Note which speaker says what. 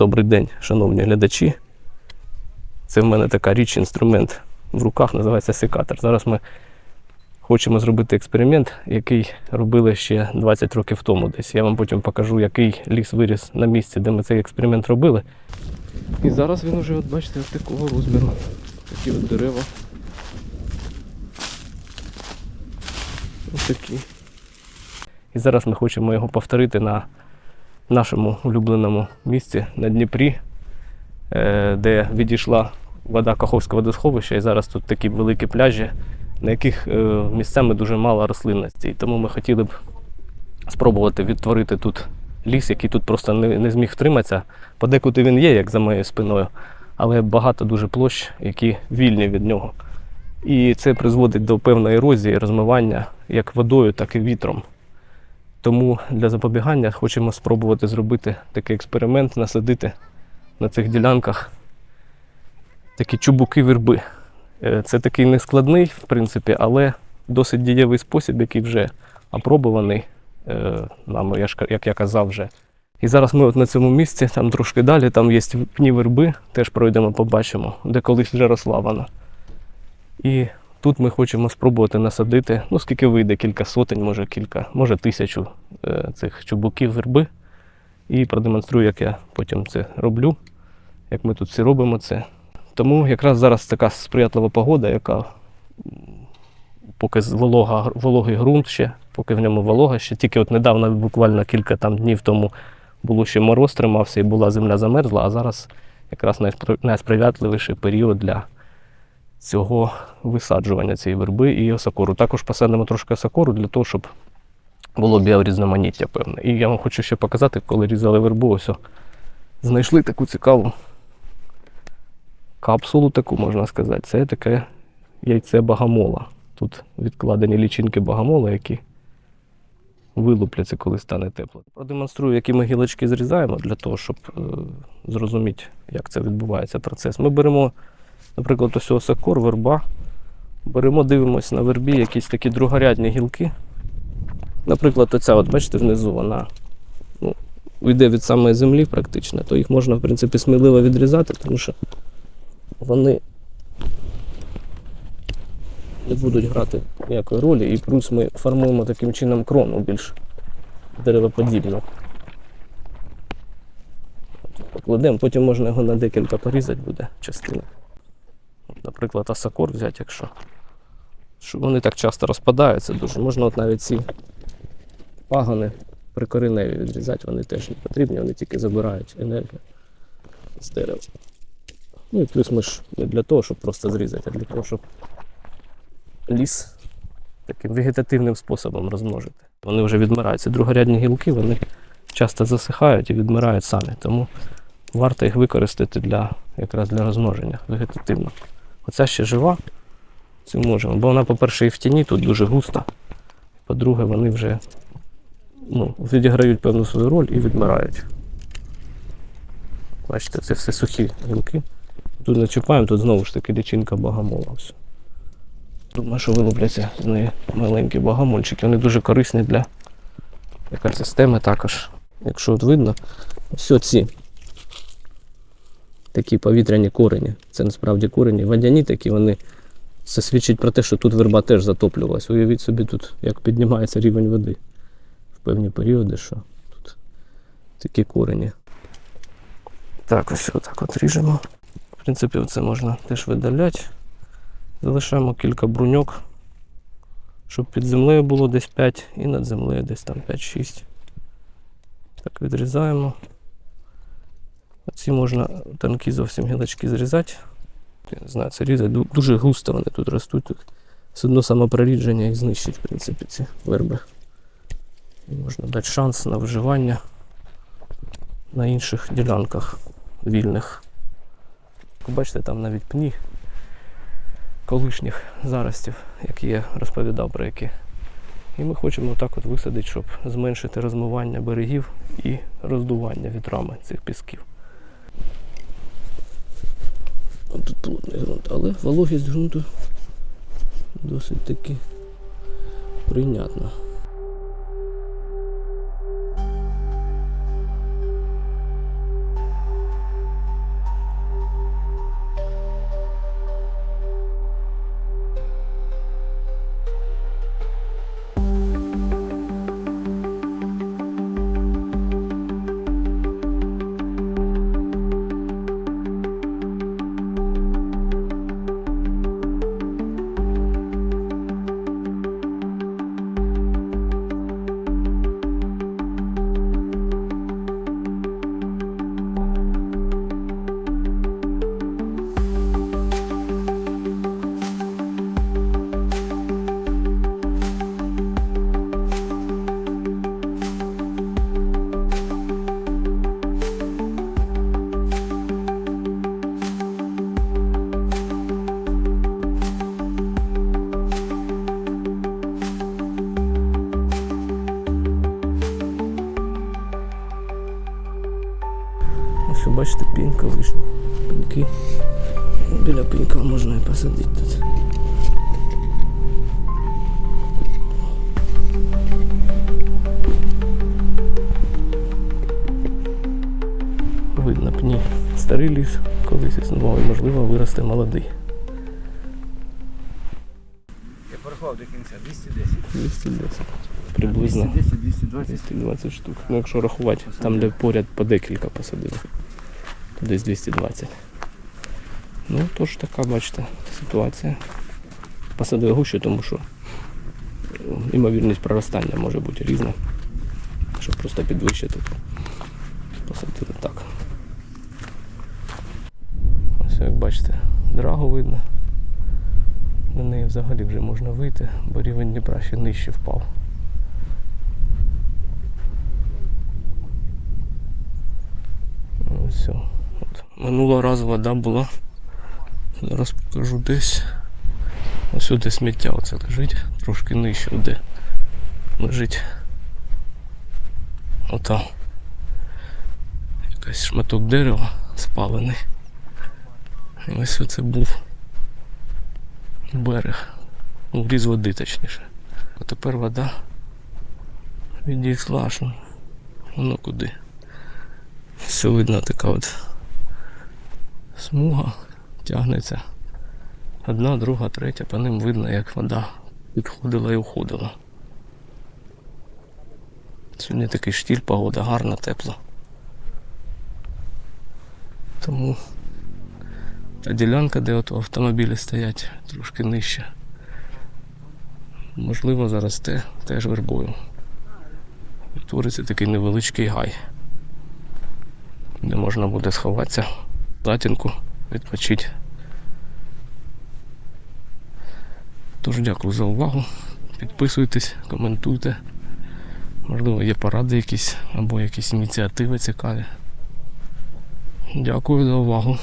Speaker 1: Добрий день, шановні глядачі. Це в мене така річ, інструмент в руках, називається секатор. Зараз ми хочемо зробити експеримент, який робили ще 20 років тому десь. Я вам потім покажу, який ліс виріс на місці, де ми цей експеримент робили. І зараз він уже, от бачите, от такого розміру. Такі от дерева. Ось такі. І зараз ми хочемо його повторити на нашому улюбленому місці на Дніпрі, е, де відійшла вода Каховського водосховища, і зараз тут такі великі пляжі, на яких е, місцями дуже мало рослинності. І тому ми хотіли б спробувати відтворити тут ліс, який тут просто не, не зміг втриматися. Подекуди він є, як за моєю спиною, але багато дуже площ, які вільні від нього. І це призводить до певної ерозії, розмивання як водою, так і вітром. Тому для запобігання хочемо спробувати зробити такий експеримент, насадити на цих ділянках такі чубуки верби. Е, Це такий нескладний, в принципі, але досить дієвий спосіб, який вже опробуваний е, нами, як я казав вже. І зараз ми от на цьому місці, там трошки далі, там є пні верби, теж пройдемо, побачимо, де колись вже росла вона. І тут ми хочемо спробувати насадити, ну скільки вийде, кілька сотень, може кілька, може тисячу е, цих чубуків верби. І продемонструю, як я потім це роблю, як ми тут всі робимо це. Тому якраз зараз така сприятлива погода, яка поки волога, вологий ґрунт ще, поки в ньому волога ще. Тільки от недавно, буквально кілька там днів тому, було ще мороз тримався і була земля замерзла, а зараз якраз найспри- найсприятливіший період для цього висаджування цієї верби і осокору. Також посадимо трошки осокору для того, щоб було біорізноманіття певне. І я вам хочу ще показати, коли різали вербу, ось знайшли таку цікаву капсулу, таку можна сказати. Це таке яйце багамола. Тут відкладені лічинки багамола, які вилупляться, коли стане тепло. Продемонструю, які ми гілочки зрізаємо для того, щоб е, зрозуміти, як це відбувається процес. Ми беремо, наприклад, ось ось сакор, верба. Беремо, дивимося на вербі якісь такі другорядні гілки. Наприклад, оця, от бачите, внизу вона ну, йде від самої землі практично, то їх можна, в принципі, сміливо відрізати, тому що вони не будуть грати ніякої ролі. І плюс ми формуємо таким чином крону більш деревоподібну. Покладемо, потім можна його на декілька порізати буде частини. Наприклад, асакор взяти, якщо. Що вони так часто розпадаються дуже. Можна от навіть ці пагони прикореневі відрізати, вони теж не потрібні, вони тільки забирають енергію з дерева. Ну і плюс ми ж не для того, щоб просто зрізати, а для того, щоб ліс таким вегетативним способом розмножити. Вони вже відмирають. Ці другорядні гілки, вони часто засихають і відмирають самі. Тому варто їх використати для, якраз для розмноження вегетативно. Оця ще жива, цю можемо. Бо вона, по-перше, і в тіні тут дуже густа. По-друге, вони вже ну, відіграють певну свою роль і відмирають. Бачите, це все сухі гілки. Тут не чіпаємо, тут знову ж таки лічинка богомола. Все. Думаю, що вилупляться з неї маленькі богомольчики. Вони дуже корисні для екосистеми також. Якщо от видно, ось ці такі повітряні корені. Це насправді корені водяні такі, вони це свідчить про те, що тут верба теж затоплювалась. Уявіть собі тут, як піднімається рівень води в певні періоди, що тут такі корені. Так, ось отак от ріжемо. В принципі, це можна теж видаляти. Залишаємо кілька бруньок, щоб під землею було десь 5 і над землею десь там 5-6. Так, відрізаємо. Ці можна тонкі зовсім гілочки зрізати. Не знаю, це різати. Ду- Дуже густо вони тут ростуть. Тут все одно самопрорідження їх знищить, в принципі, ці верби. І можна дати шанс на виживання на інших ділянках вільних. Бачите, там навіть пні колишніх заростів, як я розповідав про які. І ми хочемо так от висадити, щоб зменшити розмивання берегів і роздування вітрами цих пісків. Тут плотний ґрунт, але вологість ґрунту досить таки прийнятна. Бачите, пінь колишній. Пеньки. Біля пенька можна і посадити тут. Видно пні. Старий ліс колись існував і, можливо, виросте молодий.
Speaker 2: Я порахував до кінця 210.
Speaker 1: 210. Приблизно
Speaker 2: 220.
Speaker 1: 220 штук. Ну, якщо рахувати, там, де поряд по декілька посадили, то десь 220. Ну, тож така, бачите, ситуація. Посадили гуще, тому що е, імовірність проростання може бути різна. Щоб просто підвищити, посадили так. Ось як бачите, драгу видно. На неї взагалі вже можна вийти, бо рівень Дніпра ще нижче впав. Ось. все. От. Минулого разу вода була. Зараз покажу десь. Ось сюди сміття оце лежить, трошки нижче, де лежить. Ота. Якийсь шматок дерева спалений. І ось оце був берег. Ну, води точніше. А тепер вода відійшла, що воно куди. Все видно така от смуга тягнеться. Одна, друга, третя, по ним видно, як вода підходила і уходила. Сьогодні такий штіль, погода гарна, тепла. Тому та ділянка, де от автомобілі стоять, трошки нижче. Можливо, зараз те, теж вербою. Твориться такий невеличкий гай де можна буде сховатися, затінку, відпочити. Тож дякую за увагу. Підписуйтесь, коментуйте. Можливо, є поради якісь або якісь ініціативи цікаві. Дякую за увагу.